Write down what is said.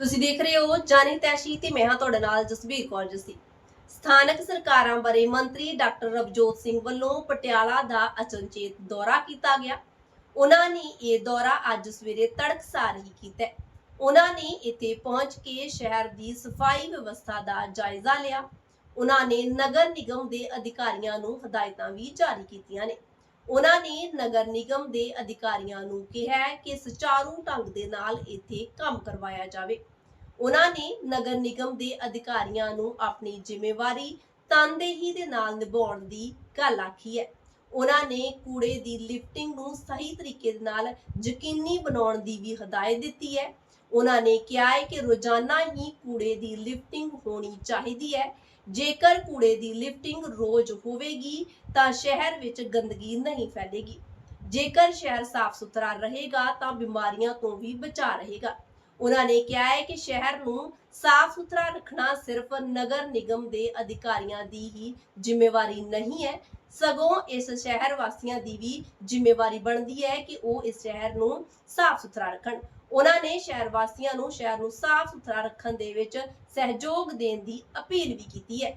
ਤੁਸੀਂ ਦੇਖ ਰਹੇ ਹੋ ਜਾਣੀ ਤੈਸ਼ੀ ਤੇ ਮੈਂ ਹਾਂ ਤੁਹਾਡੇ ਨਾਲ ਜਸਬੀਰ ਕੌਰ ਜਸੀ। ਸਥਾਨਕ ਸਰਕਾਰਾਂ ਬਾਰੇ ਮੰਤਰੀ ਡਾਕਟਰ ਰਵਜੋਤ ਸਿੰਘ ਵੱਲੋਂ ਪਟਿਆਲਾ ਦਾ ਅਚਨਚੇਤ ਦੌਰਾ ਕੀਤਾ ਗਿਆ। ਉਹਨਾਂ ਨੇ ਇਹ ਦੌਰਾ ਅੱਜ ਸਵੇਰੇ ਤੜਕਸਾਰ ਹੀ ਕੀਤਾ। ਉਹਨਾਂ ਨੇ ਇੱਥੇ ਪਹੁੰਚ ਕੇ ਸ਼ਹਿਰ ਦੀ ਸਫ਼ਾਈ ਵਿਵਸਥਾ ਦਾ ਜਾਇਜ਼ਾ ਲਿਆ। ਉਹਨਾਂ ਨੇ ਨਗਰ ਨਿਗਮ ਦੇ ਅਧਿਕਾਰੀਆਂ ਨੂੰ ਹਦਾਇਤਾਂ ਵੀ ਜਾਰੀ ਕੀਤੀਆਂ ਨੇ। ਉਹਨਾਂ ਨੇ ਨਗਰ ਨਿਗਮ ਦੇ ਅਧਿਕਾਰੀਆਂ ਨੂੰ ਕਿਹਾ ਕਿ ਸੁਚਾਰੂ ਢੰਗ ਦੇ ਨਾਲ ਇੱਥੇ ਕੰਮ ਕਰਵਾਇਆ ਜਾਵੇ। ਉਹਨਾਂ ਨੇ ਨਗਰ ਨਿਗਮ ਦੇ ਅਧਿਕਾਰੀਆਂ ਨੂੰ ਆਪਣੀ ਜ਼ਿੰਮੇਵਾਰੀ ਤਨਦੇਹੀ ਦੇ ਨਾਲ ਨਿਭਾਉਣ ਦੀ ਗੱਲ ਆਖੀ ਹੈ। ਉਹਨਾਂ ਨੇ ਕੂੜੇ ਦੀ ਲਿਫਟਿੰਗ ਨੂੰ ਸਹੀ ਤਰੀਕੇ ਦੇ ਨਾਲ ਯਕੀਨੀ ਬਣਾਉਣ ਦੀ ਵੀ ਹਦਾਇਤ ਦਿੱਤੀ ਹੈ। ਉਹਨਾਂ ਨੇ ਕਿਹਾ ਹੈ ਕਿ ਰੋਜ਼ਾਨਾ ਹੀ ਕੂੜੇ ਦੀ ਲਿਫਟਿੰਗ ਹੋਣੀ ਚਾਹੀਦੀ ਹੈ। ਜੇਕਰ ਕੂੜੇ ਦੀ ਲਿਫਟਿੰਗ ਰੋਜ਼ ਹੋਵੇਗੀ, ਤਾਂ ਸ਼ਹਿਰ ਵਿੱਚ ਗੰਦਗੀ ਨਹੀਂ ਫੈਲੇਗੀ। ਜੇਕਰ ਸ਼ਹਿਰ ਸਾਫ਼ ਸੁਥਰਾ ਰਹੇਗਾ, ਤਾਂ ਬਿਮਾਰੀਆਂ ਤੋਂ ਵੀ ਬਚਾ ਰਹੇਗਾ। ਉਹਨਾਂ ਨੇ ਕਿਹਾ ਹੈ ਕਿ ਸ਼ਹਿਰ ਨੂੰ ਸਾਫ਼ ਸੁਥਰਾ ਰੱਖਣਾ ਸਿਰਫ ਨਗਰ ਨਿਗਮ ਦੇ ਅਧਿਕਾਰੀਆਂ ਦੀ ਹੀ ਜ਼ਿੰਮੇਵਾਰੀ ਨਹੀਂ ਹੈ। ਸਗੋਂ ਇਸ ਸ਼ਹਿਰ ਵਾਸੀਆਂ ਦੀ ਵੀ ਜ਼ਿੰਮੇਵਾਰੀ ਬਣਦੀ ਹੈ ਕਿ ਉਹ ਇਸ ਸ਼ਹਿਰ ਨੂੰ ਸਾਫ਼ ਸੁਥਰਾ ਰੱਖਣ। ਉਹਨਾਂ ਨੇ ਸ਼ਹਿਰ ਵਾਸੀਆਂ ਨੂੰ ਸ਼ਹਿਰ ਨੂੰ ਸਾਫ਼ ਸੁਥਰਾ ਰੱਖਣ ਦੇ ਵਿੱਚ ਸਹਿਯੋਗ ਦੇਣ ਦੀ ਅਪੀਲ ਵੀ ਕੀਤੀ ਹੈ।